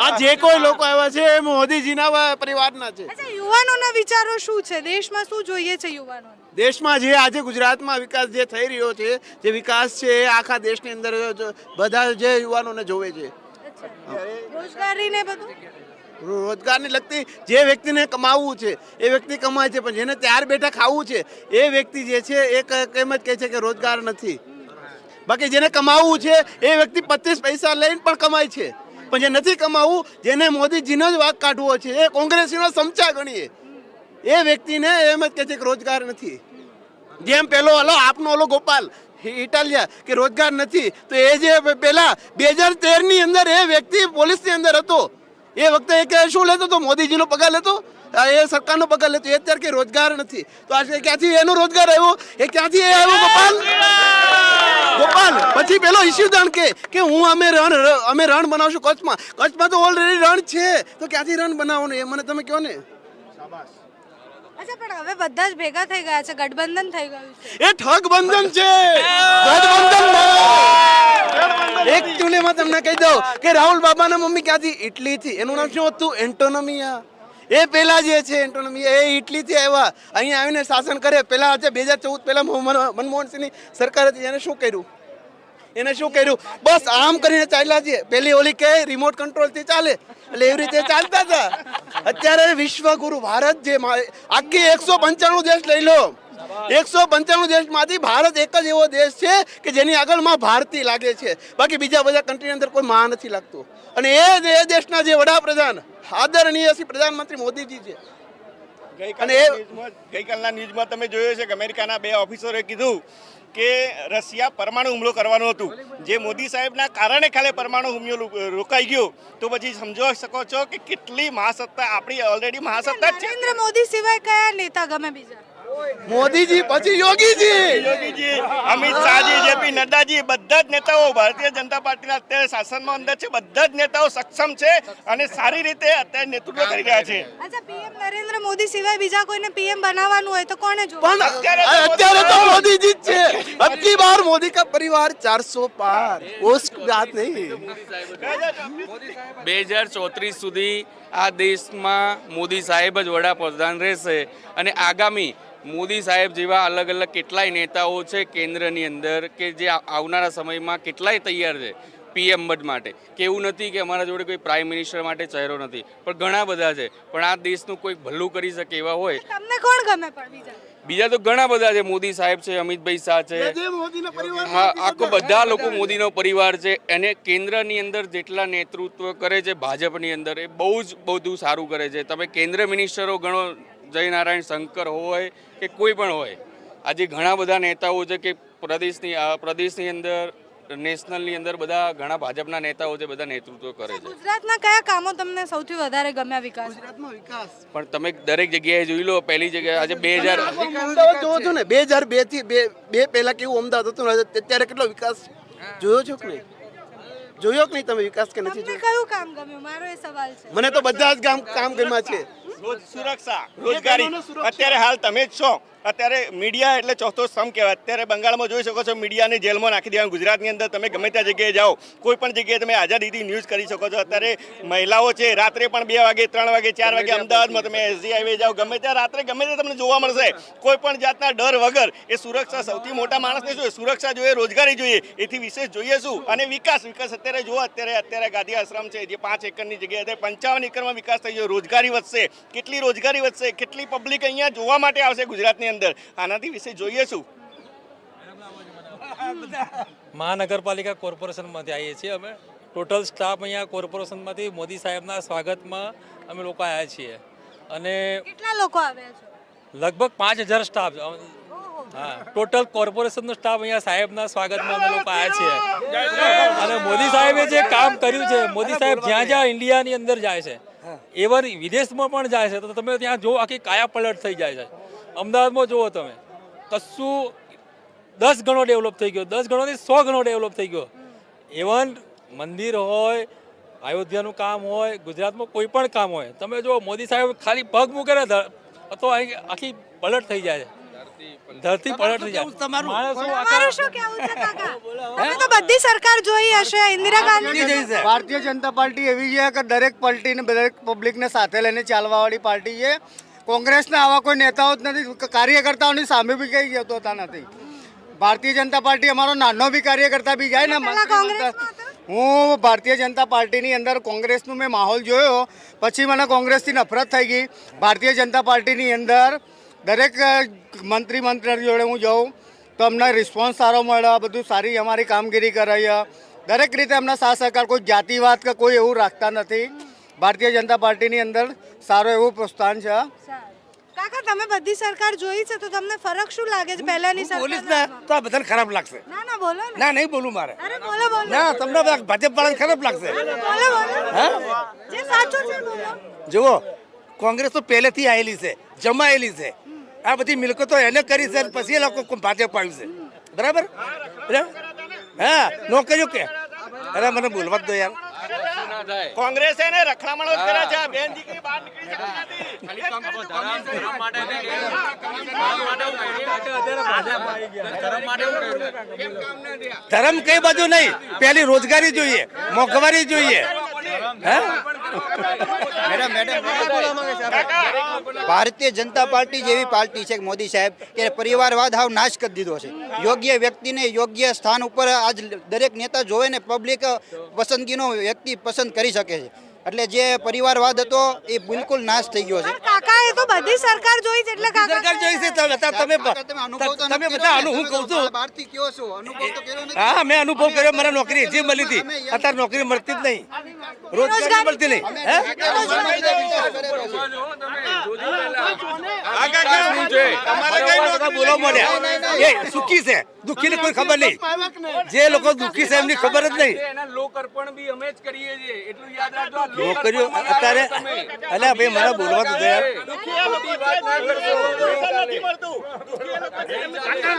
આ જે કોઈ લોકો આવ્યા છે એ મોદીજીના પરિવારના છે. અચ્છા યુવાનોના વિચારો શું છે? દેશમાં શું જોઈએ છે યુવાનોને? દેશમાં જે આજે ગુજરાતમાં વિકાસ જે થઈ રહ્યો છે જે વિકાસ છે એ આખા દેશની અંદર બધા જે યુવાનોને જોવે છે. રોજગારી ને બધું? રોજગારને લગતી જે વ્યક્તિને કમાવવું છે એ વ્યક્તિ કમાય છે પણ જેને ત્યાર બેઠા ખાવું છે એ વ્યક્તિ જે છે એ એમ કેમ જ કહે છે કે રોજગાર નથી. બાકી જેને કમાવવું છે એ વ્યક્તિ પચીસ પૈસા લઈને પણ કમાય છે. પણ જે નથી કમાવવું જેને મોદીજીનો જ વાક કાઢવો છે, એ કોંગ્રેસીનો સમચા ગણીએ. એ વ્યક્તિને એમ જ કહે છે કે રોજગાર નથી. જેમ પેલો હલો આપનો ઓલો ગોપાલ ઇટાલિયા, કે રોજગાર નથી, તો એ જે પહેલાં બે હજાર તેરની અંદર એ વ્યક્તિ પોલીસની અંદર હતો. એ વખતે એ શું લેતો તો મોદીજીનો પગાર લેતો? એ સરકારનો પગાર લેતો. એ અત્યારે કે રોજગાર નથી. તો આજે ક્યાંથી એનો રોજગાર આવ્યો? એ ક્યાંથી એ આવ્યો, ગોપાલ? ગોપાલ પછી પેલો ઈશ્યુદાન કે કે હું અમે રણ અમે રણ બનાવશું કચ્છમાં. કચ્છમાં તો ઓલરેડી રણ છે. તો ક્યાંથી રણ બનાવવાનું? એ મને તમે કહો ને. અચ્છા પણ હવે બધા જ ભેગા થઈ ગયા છે. ગઠબંધન થઈ ગયું છે. એ ઠગબંધન છે. ગઠબંધન. એક ચૂલેમાં તમને કહી દઉં કે રાહુલ બાબાના મમ્મી ક્યાંથી? ઇટલીથી. એનું નામ શું હતું? એન્ટોનમિયા. એ પેલા જે છે એન્ટોનમિયા એ ઇટલીથી આવ્યા. અહીંયા આવીને શાસન કરે પેલા આજે બે હજાર ચૌદ પહેલા મનમોહન સિંહની સરકાર હતી એને શું કર્યું? એને શું કર્યું? બસ આમ કરીને ચાલ્યા છે. પેલી ઓલી કે રિમોટ કંટ્રોલથી ચાલે. એટલે એવી રીતે ચાલતા હતા. અત્યારે વિશ્વગુરુ ભારત જે આખી એકસો પંચાણું દેશ લઈ લો. એકસો પંચાણું દેશમાંથી ભારત એક જ એવો દેશ છે કે જેની આગળમાં ભારતી લાગે છે. બાકી બીજા બધા કન્ટ્રી અંદર કોઈ માં નથી લાગતું. અને એ એ દેશના જે વડાપ્રધાન આદરણીય શ્રી પ્રધાનમંત્રી મોદીજી છે. અને એ- ગઈકાલના ન્યૂઝમાં તમે જોયું છે કે અમેરિકાના બે ઓફિસરોએ કીધું કે રશિયા પરમાણુ હુમલો કરવાનું હતું. જે મોદી સાહેબના કારણે ખાલી પરમાણુ હુમલો રોકાઈ ગયો. તો પછી સમજો શકો છો કે કેટલી મહાસત્તા આપણી ઓલરેડી મહાસત્તા નરેન્દ્ર મોદી સિવાય કયા નેતા ગમે બીજા? મોદીજી પછી યોગીજી. યોગીજી અમિત શાહજી જેપી નડ્ડાજી બધા જ નેતાઓ ભારતીય જનતા પાર્ટીના અત્યારે શાસનમાં અંદર છે. બધા જ નેતાઓ સક્ષમ છે અને સારી રીતે અત્યારે નેતૃત્વ કરી રહ્યા છે. અચ્છા પીએમ નરેન્દ્ર મોદી સિવાય બીજા કોઈને પીએમ બનાવવાનું હોય તો કોને જો પણ અત્યારે તો મોદીજી જ છે. અબકી બાર મોદી કા પરિવાર 400 પાર. ઓસ વાત નહીં. 2034 સુધી આ દેશમાં મોદી સાહેબ જ વડાપ્રધાન રહેશે અને આગામી મોદી સાહેબ જેવા અલગ અલગ કેટલાય નેતાઓ છે કેન્દ્રની અંદર કે જે આવનારા સમયમાં કેટલાય તૈયાર છે પીએમ પદ માટે. કે એવું નથી કે અમારા જોડે કોઈ પ્રાઇમ મિનિસ્ટર માટે ચહેરો નથી. પણ ઘણા બધા છે. પણ આ દેશનું કોઈ ભલું કરી શકે એવા હોય. તમને કોણ ગમે પણ બીજા? બીજા તો ઘણા બધા છે. મોદી સાહેબ છે અમિતભાઈ શાહ છે. હા આખો બધા લોકો મોદીનો પરિવાર છે. એને કેન્દ્રની અંદર જેટલા નેતૃત્વ કરે છે ભાજપની અંદર એ બહુ જ બધું સારું કરે છે. તમે કેન્દ્ર મિનિસ્ટરો ગણો જયનારાયણ શંકર હોય કે કોઈ પણ હોય આજે ઘણા બધા નેતાઓ છે કે પ્રદેશની પ્રદેશની અંદર નેશનલની અંદર બધા ઘણા ભાજપના નેતાઓ છે બધા નેતૃત્વ કરે છે. ગુજરાતના કયા કામો તમને સૌથી વધારે ગમ્યા વિકાસ? ગુજરાતમાં વિકાસ. પણ તમે દરેક જગ્યાએ જોઈ લો પહેલી જગ્યાએ આજે બે હજાર અમદાવાદ જોવો છો. ને બે હજાર બેથી બે બે પહેલા કેવું અમદાવાદ હતું ને અત્યારે કેટલો વિકાસ જોયો છો કે નહીં? જોયો કે નહીં તમે વિકાસ કે નથી તમને જોયો? કયું કામ ગમ્યું? મારો એ સવાલ છે. મને તો બધા જ કામ કામ ગમ્યા છે. રોજ સુરક્ષા રોજગારી. અત્યારે હાલ તમે જ છો. અત્યારે મીડિયા એટલે ચોથો સ્તંભ કહેવાય. અત્યારે બંગાળમાં જોઈ શકો છો, મીડિયાને જેલમાં નાખી દેવાનું. ગુજરાતની અંદર તમે ગમે ત્યાં જગ્યાએ જાઓ, કોઈ પણ જગ્યાએ તમે આઝાદીથી ન્યૂઝ કરી શકો છો. અત્યારે મહિલાઓ છે, રાત્રે પણ બે વાગે, ત્રણ વાગે, ચાર વાગે અમદાવાદમાં તમે એસજી હાઈવે જાઓ. ગમે ત્યાં રાત્રે ગમે ત્યાં તમને જોવા મળશે. કોઈ પણ જાતના ડર વગર એ સુરક્ષા સૌથી મોટા માણસને જોઈએ સુરક્ષા જોઈએ, રોજગારી જોઈએ. એથી વિશેષ જોઈએ શું? અને વિકાસ વિકાસ અત્યારે જુઓ અત્યારે અત્યારે ગાંધી આશ્રમ છે, જે પાંચ એકરની જગ્યાએ અત્યારે પંચાવન એકરમાં વિકાસ થઈ ગયો. રોજગારી વધશે. કેટલી રોજગારી વધશે? કેટલી પબ્લિક અહીંયા જોવા માટે આવશે ગુજરાતની અંદર. આનાથી વિશે જોઈએ શું? મહાનગરપાલિકા કોર્પોરેશનમાંથી આવીએ છીએ અમે. ટોટલ સ્ટાફ અહીંયા કોર્પોરેશનમાંથી મોદી સાહેબના સ્વાગતમાં અમે લોકો આવ્યા છીએ. અને કેટલા લોકો આવ્યા છે? લગભગ પાંચ હજાર સ્ટાફ હા. ટોટલ કોર્પોરેશનનો સ્ટાફ અહીંયા સાહેબના સ્વાગતમાં અમે લોકો આવ્યા છીએ. અને મોદી સાહેબે જે કામ કર્યું છે મોદી સાહેબ જ્યાં જ્યાં ઇન્ડિયાની અંદર જાય છે એવર વિદેશમાં પણ જાય છે તો તમે ત્યાં જો આખી કાયા પલટ થઈ જાય છે. અમદાવાદમાં જુઓ તમે કશું દસ ગણો ડેવલપ થઈ ગયો દસ ગણોથી સો ગણો ડેવલપ થઈ ગયો. ઇવન મંદિર હોય અયોધ્યાનું કામ હોય ગુજરાતમાં કોઈ પણ કામ હોય તમે જો મોદી સાહેબ ખાલી પગ મૂકે ને તો આખી પલટ થઈ જાય છે. ધરતી પલટ થઈ જાય. તમારું? શું કહેવું છે કાકા? તો બધી સરકાર જોઈ હશે ઇન્દિરા ગાંધી ભારતીય જનતા પાર્ટી એવી છે કે દરેક પાર્ટીને દરેક પબ્લિકને સાથે લઈને ચાલવાવાળી પાર્ટી છે. કોંગ્રેસના આવા કોઈ નેતાઓ જ નથી કાર્યકર્તાઓની સામે બી કંઈ જતો હોતા નથી. ભારતીય જનતા પાર્ટી અમારો નાનો બી કાર્યકર્તા બી જાય ને હું ભારતીય જનતા પાર્ટીની અંદર કોંગ્રેસનું મેં માહોલ જોયો પછી મને કોંગ્રેસથી નફરત થઈ ગઈ. ભારતીય જનતા પાર્ટીની અંદર દરેક મંત્રી મંત્રી જોડે હું જાઉં તો અમને રિસ્પોન્સ સારો મળે બધું સારી અમારી કામગીરી કરાઈ. દરેક રીતે અમને સાથ સહકાર કોઈ જાતિવાદ કે કોઈ એવું રાખતા નથી. ભારતીય જનતા પાર્ટીની અંદર સારો એવું પ્રોત્સાહન છે. કાકા તમે બધી સરકાર જોઈ છે તો તમને ફરક શું લાગે છે પહેલાની પોલીસ સરકાર ને તો આ બધાને ખરાબ લાગશે. ના ના બોલો ને. ના નહીં બોલું મારે. અરે બોલો બોલો. ના તમને ભાજપ વાળાને ખરાબ લાગશે. બોલો બોલો. જે સાચું છે બોલો. જુઓ કોંગ્રેસ તો પહેલેથી આવેલી છે જમાયેલી છે. આ બધી મિલકતો એને કરી છે પછી એ લોકો ભાજપ આવ્યું છે. બરાબર? હા નોકરીઓ કે. અરે મને બોલવા જ દો યાર. કોંગ્રેસે એને રખડામણો જ કર્યા છે. આ બેન દીકરી બહાર નીકળી શકતી નથી. ધર્મ કઈ બાજુ નહીં. પેલી રોજગારી જોઈએ મોંઘવારી જોઈએ. હે? ભારતીય જનતા પાર્ટી જેવી પાર્ટી છે મોદી સાહેબ કે પરિવારવાદ હાવ નાશ કરી દીધો છે. યોગ્ય વ્યક્તિને યોગ્ય સ્થાન ઉપર આજ દરેક નેતા જોવે ને પબ્લિક પસંદગીનો વ્યક્તિ પસંદ કરી શકે છે. એટલે જે પરિવારવાદ હતો એ બિલકુલ નાશ થઈ ગયો છે. કાકા એ તો બધી સરકાર સરકાર જોઈ છે તમે તમે તમે અનુભવ તો તમે નથી બધા અનુ હું કહું છું બહારથી કયો છો અનુભવ તો કર્યો નથી હા મેં અનુભવ કર્યો મને નોકરી જે મળી હતી અત્યારે નોકરી મળતી જ નહીં રોજગારી મળતી નહીં બોલવા માંડ્યા એ સુખી છે દુઃખી કોઈ ખબર નહીં જે લોકો દુઃખી છે એમની ખબર જ નહીં એના બી અમે જ કરીએ છીએ એટલું યાદ રાખજો નોકરીઓ અત્યારે અલ્યા ભાઈ મને બોલવા તો દે યાર. ખોટી વાત ના કરશો.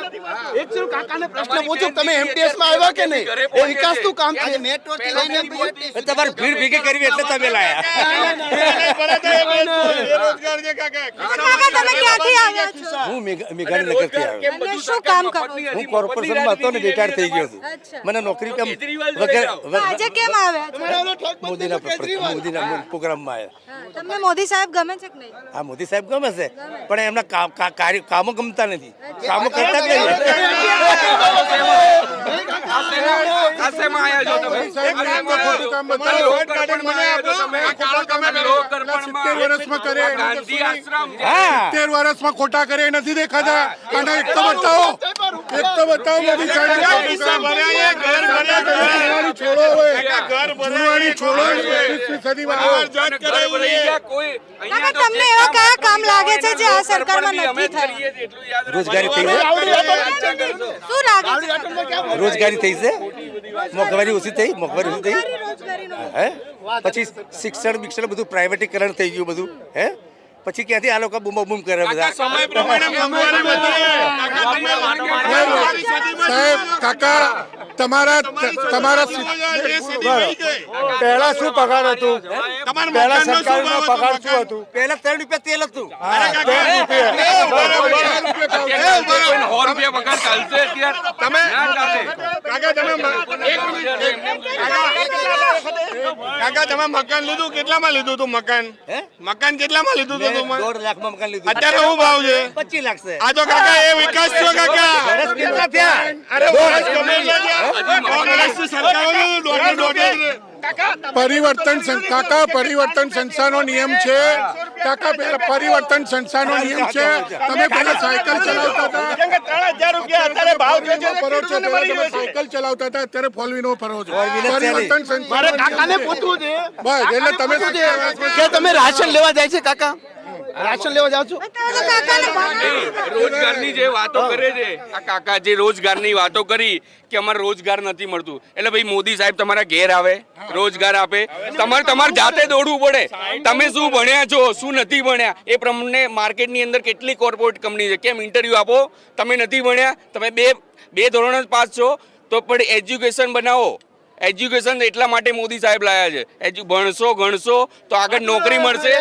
નથી મળતું. એક ચલો કાકાને પ્રશ્ન પૂછું તમે એમટીએસમાં આવ્યા કે નહીં? એ વિકાસનું કામ છે મેટ્રો લઈને તમારે ભીડ ભેગી કરવી એટલે તમે લાયા. બેરોજગાર છે કાકા. કાકા તમે ક્યાંથી આવ્યા છો? હું મેઘ- મેઘાણીનગરથી આવ્યો. અને શું કામ કરો? છો? હું કોર્પોરેશનમાં હતો ને રિટાયર થઈ ગયો છું મને નોકરી કેમ વગર મોદીના મોદીના આવ્યા. તમને મોદી સાહેબ ગમે છે કે નહીં? હા મોદી સાહેબ ગમે છે. પણ એમના કામ- કાર્ય- કામો ગમતા નથી. કામો કરતા જ છે. હા. વર્ષમાં ખોટા કરે નથી દેખાતા. અને એક તો બતાવો એક તો બતાવો મોદી સાહેબ ભર્યા ઘર ભર્યા છોડો હવે. છોડો તમને એવા કયા કામ લાગે છે જે આ સરકારમાં નથી થયા? રોજગારી થઈ છે? શું લાગે રોજગારી થઈ છે? મોંઘવારી ઓછી થઈ? મોંઘવારી ઓછી થઈ? હે? પછી શિક્ષણ બિક્ષણ બધું પ્રાઇવેટીકરણ થઈ ગયું બધું હે? પછી ક્યાંથી આ લોકો બૂમો બૂમ કરે બધા. સાહેબ કાકા તમારા તમારા પહેલા શું પગાર હતું? તમારા પહેલા મકાનનો શું સરકારનો ભાવ હતો? પગાર શું હતું? પહેલા ત્રણ રૂપિયા તેલ હતું? તમે કાકા તમે એક મિનિટ કાકા તમે મકાન લીધું? કેટલામાં લીધું તું મકાન? મકાન કેટલામાં લીધું તું મેં તમે દોઢ લાખમાં મકાન લીધું. અત્યારે શું ભાવ છે? પચીસ લાખ છે. આ તો કાકા એ વિકાસ થયો કાકા. કેટલા થયા અરે વર્ષ ગમે સરકારોનું દોઢ દોઢ પરિવર્તન કાકા પરિવર્તન સંસ્થાનો નિયમ છે. કાકા પેલા પરિવર્તન સંસ્થાનો નિયમ છે. તમે પેલા સાયકલ ચલાવતા હતા. ફરો છો? સાયકલ ચલાવતા હતા અત્યારે ફોર વ્હીલર ફરો છો. પરિવર્તન મારે સંસ્થાનો કાકાને નિયમ છે. પૂછવું છે. બસ એટલે તમે કે તમે રાશન લેવા જાય છે કાકા? રાશન લેવા જાવ છો? રોજગારની જે વાતો કરે છે આ કાકા જે રોજગારની વાતો કરી કે અમારે રોજગાર નથી મળતું. એટલે ભાઈ મોદી સાહેબ તમારા ઘેર આવે રોજગાર આપે. તમારે તમારે જાતે દોડવું પડે. તમે શું ભણ્યા છો શું નથી ભણ્યા? એ પ્રમાણે માર્કેટની અંદર કેટલી કોર્પોરેટ કંપની છે? કેમ ઇન્ટરવ્યૂ આપો? તમે નથી ભણ્યા? તમે બે બે ધોરણ જ પાસ છો. તો પણ એજ્યુકેશન બનાવો. એજ્યુકેશન એટલા માટે મોદી સાહેબ લાયા છે. એજ્યુ ભણશો ગણશો તો આગળ નોકરી મળશે.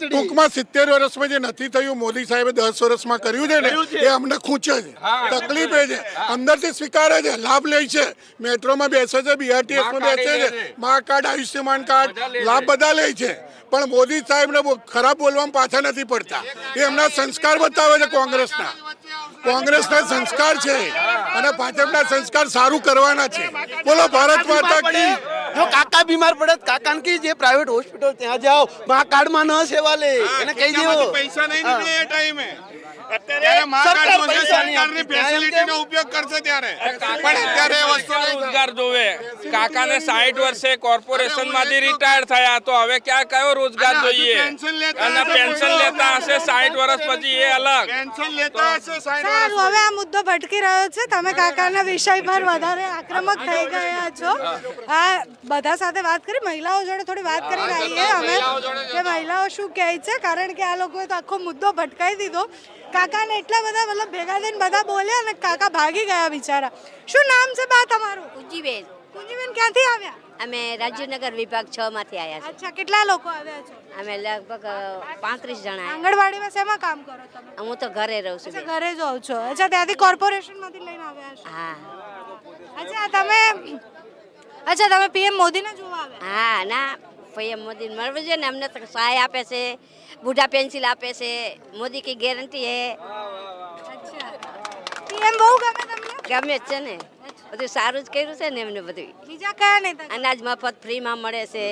ટૂંકમાં સિત્તેર વર્ષમાં જે નથી થયું મોદી સાહેબે દસ વર્ષમાં કર્યું છે ને એ અમને ખૂંચે છે. તકલીફ એ છે. અંદરથી સ્વીકારે છે લાભ લે છે. મેટ્રોમાં બેસે છે બીઆરટીએસમાં મા બેસે કાર્ડ છે. મા કાર્ડ આયુષ્યમાન કાર્ડ. લાભ બધા લે છે. પણ મોદી સાહેબને ખરાબ બોલવામાં પાછા નથી પડતા. એ એમના સંસ્કાર બતાવે છે કોંગ્રેસના. કોંગ્રેસના સંસ્કાર છે. અને ભાજપના સંસ્કાર સારું કરવાના છે. બોલો ભારત માતા કી. જો કાકા બીમાર પડે કાકા કી જે પ્રાઇવેટ હોસ્પિટલ ત્યાં જાઓ. મા કાર્ડમાં ન સેવા લે. એને કહી દેવો. પૈસા નહીં નીકળે એ ટાઈમે. કાકાને વર્ષે કોર્પોરેશનમાંથી રિટાયર થયા તો હવે ક્યાં કયો રોજગાર જોઈએ? અને પેન્શન લેતા હશે સાઠ વર્ષ પછી એ અલગ. પેન્શન લેતા હશે સાઈઠ સારું હવે આ મુદ્દો ભટકી રહ્યો છે. તમે કાકાના વિષય પર વધારે આક્રમક થઈ ગયા છો. આ બધા સાથે વાત કરી મહિલાઓ જોડે થોડી વાત કરીને આવીએ અમે કે મહિલાઓ શું કહે છે કારણ કે આ લોકોએ તો આખો મુદ્દો ભટકાઈ દીધો. કાકાને એટલા બધા મતલબ ભેગા થઈને બધા બોલ્યા અને કાકા ભાગી ગયા બિચારા. શું નામ છે બા તમારું? પૂંજીબેન કુંજીબેન ક્યાંથી આવ્યા? અમે રાજ્યનગર વિભાગ છ માંથી આવ્યા અચ્છા કેટલા લોકો આવ્યા છો? અમે લગભગ પાંત્રીસ જણા આંગણવાડીમાં શેમાં કામ કરો તમે? હું તો ઘરે રહું છું ઘરે જ હોવ છો. અચ્છા ત્યાંથી કોર્પોરેશનમાંથી લઈને આવ્યા છો? હા. અચ્છા તમે અચ્છા તમે પીએમ મોદીને જોવા આવ્યા? હા ના. પીએમ મોદી મળવું જોઈએ ને અમને તો સહાય આપે છે બુઢા પેન્સિલ આપે છે મોદી કી ગેરંટી હે પીએમ બહુ ગમે તમને? ગમે જ છે ને. બધું સારું જ કર્યું છે ને એમને બધું. બીજા કયા નેતા અનાજ મફત ફ્રીમાં મળે છે.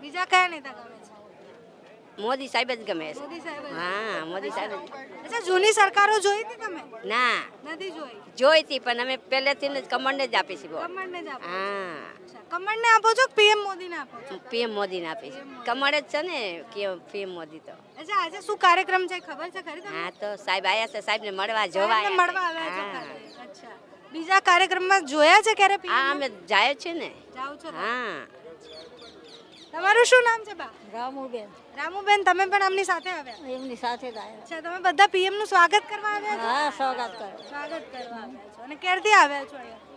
બીજા કયા નેતા ગમે છે? મોદી સાહેબ જ ગમે છે. હા મોદી સાહેબ અચ્છા જૂની સરકારો જોઈ હતી તમે? ના. નથી જોઈ? જોઈ હતી પણ અમે પહેલેથી જ કમંડ જ આપી છે બહુ જ આપો હા. કમળને આપો છો પીએમ મોદીને આપો છો? પીએમ મોદીને આપી છે કમળ જ છે ને કે પીએમ મોદી તો. અચ્છા આજે શું કાર્યક્રમ છે? ખબર છે ખરી હા તો સાહેબ આયા છે સાહેબને મળવા જોવા આયા મળવા આવ્યા છે અચ્છા. બીજા કાર્યક્રમમાં જોયા છે ક્યારે હા અમે જાય છે ને. જાઓ છો હા. તમારું શું નામ છે બા? રામુબેન. રામુબેન તમે પણ આમની સાથે આવ્યા? એમની સાથે જ આવ્યા. અચ્છા તમે બધા પીએમનું સ્વાગત કરવા આવ્યા હા સ્વાગત કરો. સ્વાગત કરવા આવ્યા છો. અને ક્યારથી આવ્યા છો અહીંયા?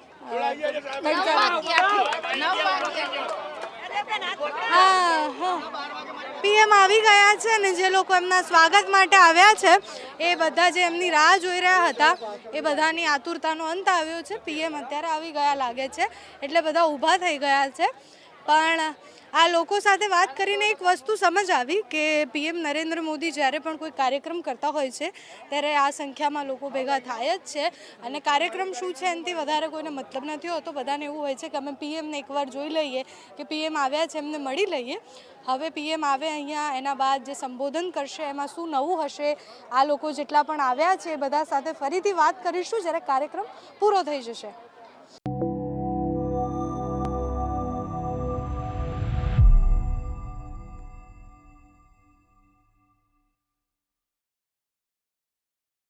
પીએમ આવી ગયા છે અને જે લોકો એમના સ્વાગત માટે આવ્યા છે, એ બધા જે એમની રાહ જોઈ રહ્યા હતા, એ બધાની આતુરતાનો અંત આવ્યો છે. પીએમ અત્યારે આવી ગયા લાગે છે, એટલે બધા ઊભા થઈ ગયા છે. પણ આ લોકો સાથે વાત કરીને એક વસ્તુ સમજ આવી કે પીએમ નરેન્દ્ર મોદી જ્યારે પણ કોઈ કાર્યક્રમ કરતા હોય છે, ત્યારે આ સંખ્યામાં લોકો ભેગા થાય જ છે. અને કાર્યક્રમ શું છે એનાથી વધારે કોઈને મતલબ નથી હોતો. બધાને એવું હોય છે કે અમે પીએમને એકવાર જોઈ લઈએ કે પીએમ આવ્યા છે, એમને મળી લઈએ. હવે પીએમ આવે અહીંયા, એના બાદ જે સંબોધન કરશે, એમાં શું નવું હશે, આ લોકો જેટલા પણ આવ્યા છે બધા સાથે ફરીથી વાત કરીશું. જ્યારે કાર્યક્રમ પૂરો થઈ જશે.